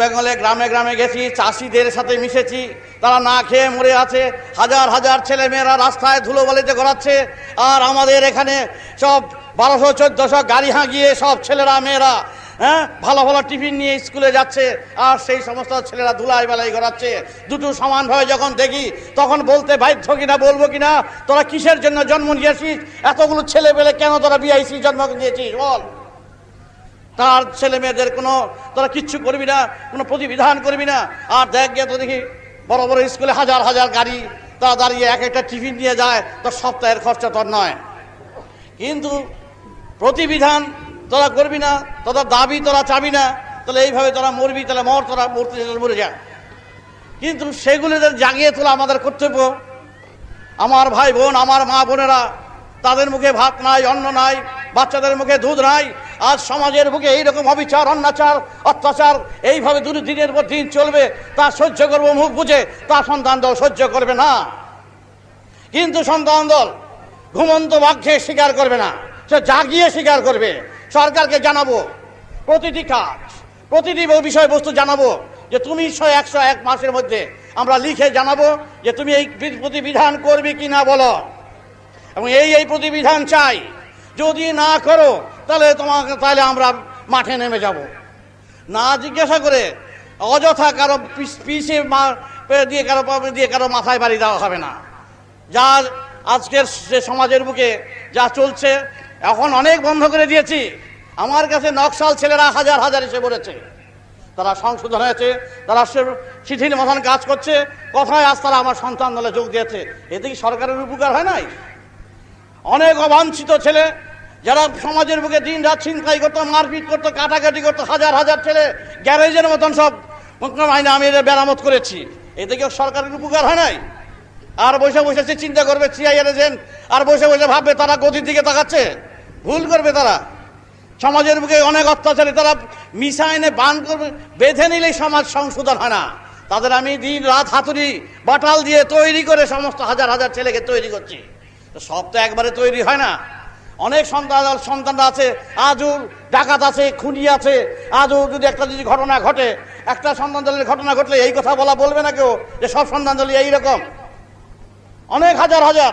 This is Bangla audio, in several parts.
বেঙ্গলে গ্রামে গ্রামে গেছি, চাষিদের সাথে মিশেছি, তারা না খেয়ে মরে আছে, হাজার হাজার ছেলে মেয়েরা রাস্তায় ধুলো বালিতে গড়াচ্ছে, আর আমাদের এখানে সব বারোশো, চোদ্দশো গাড়ি হাঁকিয়ে সব ছেলেরা, মেয়েরা হ্যাঁ ভালো ভালো টিফিন নিয়ে স্কুলে যাচ্ছে, আর সেই সমস্ত ছেলেরা ধুলাই বেলাই গড়াচ্ছে। দুটো সমানভাবে যখন দেখি, তখন বলতে বাধ্য কিনা, বলব কিনা, তোরা কিসের জন্য জন্ম নিয়েছিস? এতগুলো ছেলে পেলে কেন তোরা বিআইসি জন্ম নিয়েছিস? বল। তার ছেলে মেয়েদের কোনো, তোরা কিচ্ছু করবি না, কোনো প্রতিবিধান করবি না। আর দেখ গিয়ে তো দেখি, বড় বড় স্কুলে হাজার হাজার গাড়ি, তারা দাঁড়িয়ে এক একটা টিফিন নিয়ে যায়, তোর সপ্তাহের খরচা তোর নয়। কিন্তু প্রতিবিধান তোরা করবি না, তোদের দাবি তোরা চাবি না, তাহলে এইভাবে তোরা মরবি, তাহলে মর, তোরা মরতে মরে যা। কিন্তু সেগুলিদের জাগিয়ে তোলা আমাদের কর্তব্য। আমার ভাই বোন, আমার মা বোনেরা, তাদের মুখে ভাত নাই, অন্ন নাই বাচ্চাদের মুখে দুধ নাই। আজ সমাজের বুকে এইরকম অবিচার, অন্যাচার, অত্যাচার এইভাবে দু দিনের পর দিন চলবে, তা সহ্য করব মুখ বুঝে তা সন্তান দল সহ্য করবে না। কিন্তু সন্তান দল ঘুমন্ত বাক্যে স্বীকার করবে না, সে জাগিয়ে স্বীকার করবে। সরকারকে জানাব, প্রতিটি কাজ, প্রতিটি বিষয়বস্তু জানাব যে তুমি ছয়, একশো এক মাসের মধ্যে আমরা লিখে জানাব যে তুমি এই প্রতিবিধান করবে কি না বলো। এবং এই এই প্রতিবিধান চাই যদি না করো, তাহলে তোমাকে তাহলে আমরা মাঠে নেমে যাব। না জিজ্ঞাসা করে অযথা কারও পিছ- দিয়ে কারও দিয়ে কারও মাথায় বাড়ি দেওয়া হবে না। যা আজকের সে সমাজের বুকে যা চলছে, এখন অনেক বন্ধ করে দিয়েছি। আমার কাছে নকশাল ছেলেরা হাজার হাজার এসে পড়েছে তারা সংশোধন হয়েছে, তারা সে- শিথিল মতন কাজ করছে। কথায় আজ তারা আমার সন্তান দলে যোগ দিয়েছে। এতে কি সরকারের উপকার হয় নাই? অনেক অবাঞ্ছিত ছেলে যারা সমাজের বুকে দিন রাত ছিনতাই করতো, মারপিট করতো, কাটাকাটি করতো, হাজার হাজার ছেলে গ্যারেজের মতন সব আইনে আমি এদের মেরামত করেছি। এতে কি সরকারের উপকার হয় নাই? আর বসে বসে সে চিন্তা করবে সিআইআর এজেন্ট আর বসে বসে ভাববে তারা গতির দিকে তাকাচ্ছে? ভুল করবে তারা। সমাজের বুকে অনেক অত্যাচারী, তারা মিশা এনে বান করবে, বেঁধে নিলেই সমাজ সংশোধন হয় না। তাদের আমি দিন রাত হাতুড়ি, বাটাল দিয়ে তৈরি করে সমস্ত হাজার হাজার ছেলেকে তৈরি করছি। সব তো একবারে তৈরি হয় না। অনেক সন্তান সন্তানরা আছে, আজও ডাকাত আছে, খুনি আছে, আজও যদি একটা যদি ঘটনা ঘটে, একটা সন্তান দলের ঘটনা ঘটলে এই কথা বলা বলবে না কেউ, যে সব সন্তান দলই এইরকম অনেক হাজার হাজার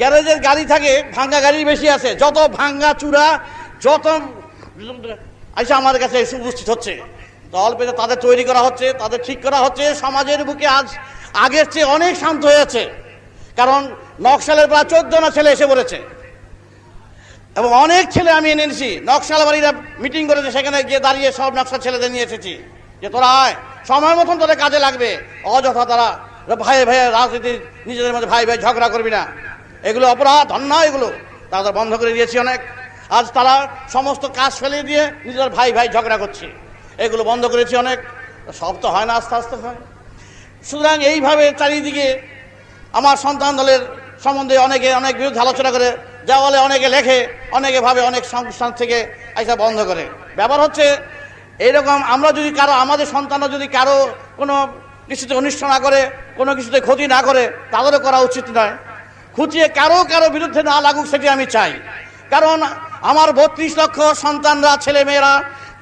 গ্যারেজের গাড়ি থাকে, ভাঙ্গা গাড়ি বেশি আছে, যত ভাঙ্গা চূড়া, যত আইসা আমাদের কাছে এসে উপস্থিত হচ্ছে। দল পেতে তাদের তৈরি করা হচ্ছে, তাদের ঠিক করা হচ্ছে, সমাজের বুকে আজ আগের চেয়ে অনেক শান্ত হয়েছে কারণ নকশালের প্রায় চোদ্দ না ছেলে এসে পড়েছে। এবং অনেক ছেলে আমি এনে এনেছি। নকশালবাড়িরা মিটিং করেছে, সেখানে গিয়ে দাঁড়িয়ে সব নকশা ছেলেদের নিয়ে এসেছি। যে তোরা আয়, সময় মতন তোদের কাজে লাগবে। অযথা তারা ভাই ভাই রাজনীতি নিজেদের মধ্যে ভাই ভাই ঝগড়া করবি না। এগুলো অপরাধ, অন্যায় এগুলো। তারা বন্ধ করে দিয়েছি অনেক। আজ তারা সমস্ত কাজ ফেলে দিয়ে নিজেদের ভাই ভাই ঝগড়া করছে। এগুলো বন্ধ করেছি অনেক। সব তো হয় না আস্তে আস্তে হয় সুতরাং এইভাবে চারিদিকে আমার সন্তান দলের সম্বন্ধে অনেকে অনেক বিরুদ্ধে আলোচনা করে যা বলে অনেকে লেখে, অনেকে ভাবে অনেক সংস্থান থেকে আইসা বন্ধ করে। ব্যাপার হচ্ছে, এইরকম আমরা যদি কারও, আমাদের সন্তানরা যদি কারও কোনো কিছুতে অনিষ্ট না করে, কোনো কিছুতে ক্ষতি না করে, তাদেরও করা উচিত নয়। খুঁচিয়ে কারও কারও বিরুদ্ধে না লাগুক, সেটি আমি চাই। কারণ আমার বত্রিশ লক্ষ সন্তানরা ছেলে মেয়েরা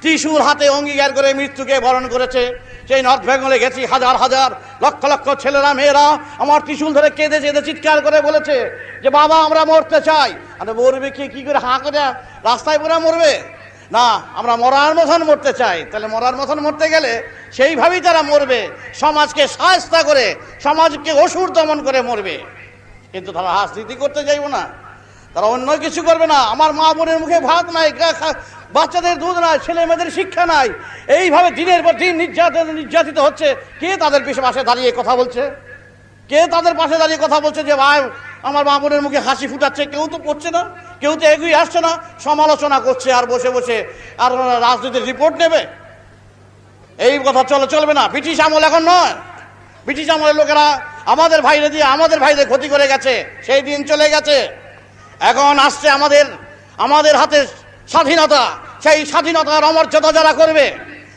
ত্রিশূল হাতে অঙ্গীকার করে মৃত্যুকে বরণ করেছে। সেই নর্থ বেঙ্গলে গেছি, হাজার হাজার, লক্ষ লক্ষ ছেলেরা, মেয়েরা, আমার ত্রিশূল ধরে কেঁদে কেঁদে চিৎকার করে বলেছে যে, বাবা, আমরা মরতে চাই। আর, মরবে কে? কি করে হাঁ করে? রাস্তায় পুরা মরবে? না, আমরা মরার মতন মরতে চাই। তাহলে মরার মতন মরতে গেলে সেইভাবেই তারা মরবে। সমাজকে সাহস্তা করে, সমাজকে অসুর দমন করে মরবে। কিন্তু তারা রাজনীতি করতে যাইব না। তারা অন্য কিছু করবে না। আমার মা বোনের মুখে ভাত নাই বাচ্চাদের দুধ নাই, ছেলে মেয়েদের শিক্ষা নাই। এইভাবে দিনের পর দিন নির্যাতন নির্যাতিত হচ্ছে। কে তাদের পিছনে পাশে দাঁড়িয়ে কথা বলছে? কে তাদের পাশে দাঁড়িয়ে কথা বলছে যে, ভাই, আমার মা বোনের মুখে হাসি ফুটাচ্ছে? কেউ তো করছে না। কেউ তো এগিয়ে আসছে না। সমালোচনা করছে আর বসে বসে। আর রাজনীতির রিপোর্ট নেবে? এই কথা চলে চলবে না। ব্রিটিশ আমল এখন নয়। ব্রিটিশ আমলের লোকেরা আমাদের ভাইরে দিয়ে আমাদের ভাইদের ক্ষতি করে গেছে। সেই দিন চলে গেছে। এখন আসছে আমাদের আমাদের হাতে স্বাধীনতা। সেই স্বাধীনতার অমর্যাদা যারা করবে,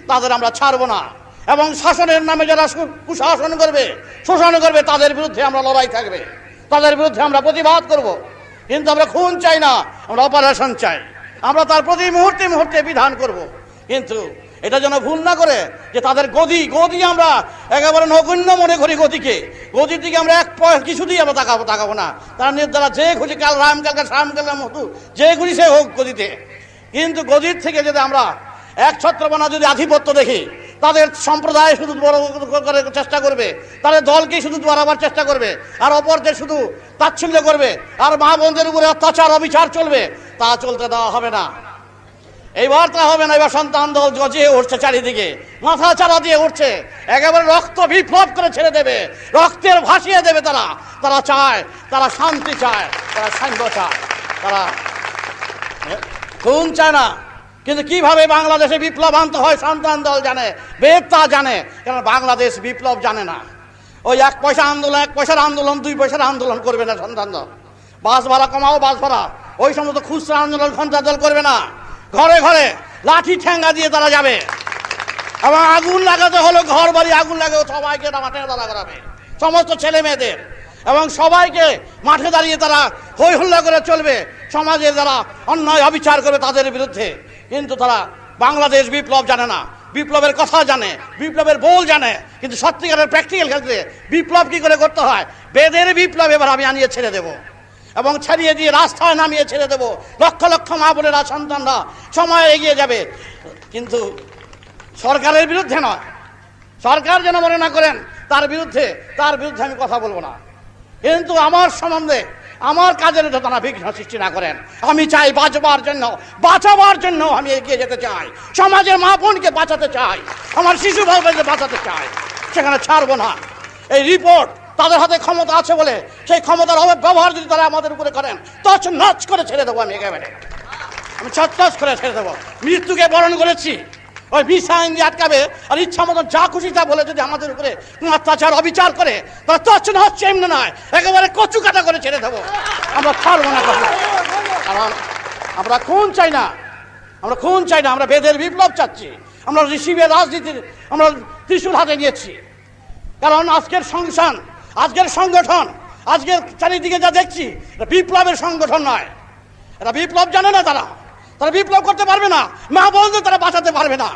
তাদের আমরা ছাড়ব না। এবং শাসনের নামে যারা কুশাসন করবে, শোষণ করবে, তাদের বিরুদ্ধে আমরা লড়াই থাকবে। তাদের বিরুদ্ধে আমরা প্রতিবাদ করব। কিন্তু আমরা খুন চাই না, আমরা অপারেশন চাই। আমরা তার প্রতি মুহূর্তে মুহূর্তে বিধান করব। কিন্তু এটা যেন ভুল না করে যে তাদের গদি গদি আমরা একেবারে নগণ্য মনে করি গদিকে। গদির দিকে আমরা এক কিছুতেই আমরা তাকাবো তাকাবো না। তারা নির্দারা যে খুশি কাল রাম কালকে, শ্যাম কালকে, মধু, যে খুশি সে হোক গদিতে। কিন্তু গদির থেকে যদি আমরা এক ছত্রপনা যদি আধিপত্য দেখি, তাদের সম্প্রদায় শুধু বড় করে চেষ্টা করবে, তাদের দলকে শুধু বাড়াবার চেষ্টা করবে, আর অপরদের শুধু তাচ্ছিল্য করবে, আর মা বোনদের উপরে অত্যাচার, অবিচার চলবে, তা চলতে দেওয়া হবে না। এইবার তা হবে না, এবার সন্তান দল গজিয়ে উঠছে চারিদিকে, মাথা চারা দিয়ে উঠছে, একেবারে রক্ত বিপ্লব করে ছেড়ে দেবে, রক্তের ভাসিয়ে দেবে তারা। তারা চায়, তারা শান্তি চায়, তারা সাঙ্গ চায়, তারা খুন চায় না। কিন্তু কীভাবে বাংলাদেশে বিপ্লব আনতে হয় সন্তান দল জানে বেদ তা জানে কারণ বাংলাদেশ বিপ্লব জানে না। ওই এক পয়সা আন্দোলন, এক পয়সার আন্দোলন, দুই পয়সার আন্দোলন করবে না সন্তান দল। বাস ভাড়া কমাও, বাস ভাড়া। ওই সমস্ত খুচরা আন্দোলন সন্তান দল করবে না। ঘরে ঘরে লাঠি ঠ্যাঙ্গা দিয়ে তারা যাবে। এবং আগুন লাগাতে হলো ঘর বাড়ি, আগুন লাগাও, সবাইকে মাঠে দাঁড়া করাবে সমস্ত ছেলে মেয়েদের এবং সবাইকে মাঠে দাঁড়িয়ে তারা হই হল্লা করে চলবে। সমাজে যারা অন্যায় অবিচার করবে তাদের বিরুদ্ধে। কিন্তু তারা বাংলাদেশ বিপ্লব জানে না। বিপ্লবের কথা জানে, বিপ্লবের বোল জানে। কিন্তু সত্যিকারের প্র্যাকটিক্যাল ক্ষেত্রে বিপ্লব কি করে করতে হয়? বেদের বিপ্লব এবার আমি আনিয়ে ছেড়ে দেবো। এবং ছাড়িয়ে দিয়ে রাস্তায় নামিয়ে ছেড়ে দেবো। লক্ষ লক্ষ মা বোনেরা, সন্তানরা সময় এগিয়ে যাবে। কিন্তু সরকারের বিরুদ্ধে নয়। সরকার যেন মনে না করেন, তার বিরুদ্ধে তার বিরুদ্ধে আমি কথা বলব না। কিন্তু আমার সম্বন্ধে আমার কাজের যাতে তারা বিঘ্ন সৃষ্টি না করেন। আমি চাই বাঁচবার জন্য, বাঁচাবার জন্য আমি এগিয়ে যেতে চাই। সমাজের মা বোনকে বাঁচাতে চাই, আমার শিশু ভাই বোনকে বাঁচাতে চাই। সেখানে ছাড়বো না। এই রিপোর্ট তাদের হাতে ক্ষমতা আছে বলে সেই ক্ষমতার অপব্যবহার যদি তারা আমাদের উপরে করেন তছ নচ করে ছেড়ে দেবো আমি একেবারে। আমি ছটছ করে ছেড়ে দেবো। মৃত্যুকে বরণ করেছি। ওই ভিসা আইন দিয়ে আটকাবে আর ইচ্ছা মতন যা খুশি তা বলে যদি আমাদের উপরে অত্যাচার, অবিচার করে, তাহলে তছ না হচ্ছে এমনি নয়। একেবারে কচু কাটা করে ছেড়ে দেবো। আমরা ছাড়বো না কারণ আমরা খুন চাই না। আমরা খুন চাই না। আমরা বেদের বিপ্লব চাচ্ছি। আমরা ঋষিবের রাজনীতির আমরা ত্রিশূল হাতে নিয়েছি। কারণ আজকের সংসান আজকের সংগঠন, আজকের চারিদিকে যা দেখছি, এটা বিপ্লবের সংগঠন নয়। এটা বিপ্লব জানে না তারা। তারা বিপ্লব করতে পারবে না। মা বলতে তারা বাঁচাতে পারবে না।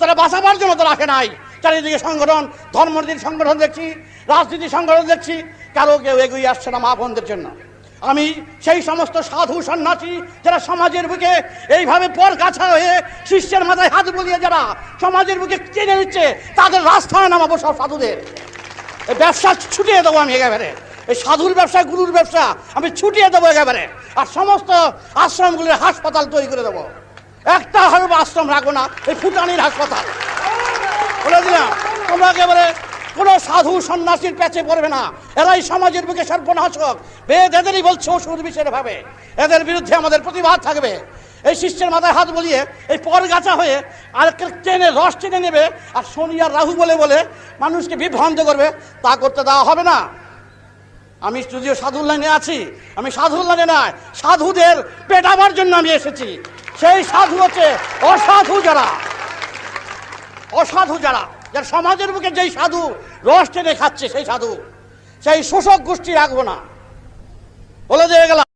তারা বাঁচাবার জন্য তারা আসে নাই। চারিদিকে সংগঠন, ধর্মনীতির সংগঠন দেখছি রাজনীতি সংগঠন দেখছি, কারও কেউ এগিয়ে আসছে না মা বোনদের জন্য। আমি সেই সমস্ত সাধু সন্ন্যাসী যারা সমাজের বুকে এইভাবে পর কাছা হয়ে শিষ্যের মাথায় হাত বুলিয়ে যারা সমাজের বুকে টেনে নিচ্ছে, তাদের রাস্তায় নামাবো সব সাধুদের। ব্যবসা ছুটিয়ে দেবো আমি একেবারে। এই সাধুর ব্যবসা, গুরুর ব্যবসা, আমি ছুটিয়ে দেবো একেবারে। আর সমস্ত আশ্রমগুলির হাসপাতাল তৈরি করে দেবো। একটা হবে আশ্রম রাখব না, এই ফুটানির হাসপাতাল। বলে দিলাম, তোমরা একেবারে কোনো সাধু সন্ন্যাসীর প্যাচে পড়বে না। এরাই সমাজের বুকে সর্বনাশক। বেদ এদেরই বলছে ওষুধ বিষের ভাবে। এদের বিরুদ্ধে আমাদের প্রতিবাদ থাকবে। এই শিষ্যের মাথায় হাত বলিয়ে এই পরগাছা হয়ে আর টেনে, রস টেনে নেবে। আর শনি আর রাহু বলে বলে মানুষকে বিভ্রান্ত করবে। তা করতে দেওয়া হবে না। আমি যদিও সাধুর লাইনে আছি, আমি সাধুর লাইনে নয়, সাধুদের পেটাবার জন্য আমি এসেছি। সেই সাধু হচ্ছে অসাধু যারা। অসাধু যারা, যার সমাজের বুকে যেই সাধু রস টেনে খাচ্ছে সেই সাধু। সেই শোষক গোষ্ঠী রাখব না। বলে দিয়ে গেলাম।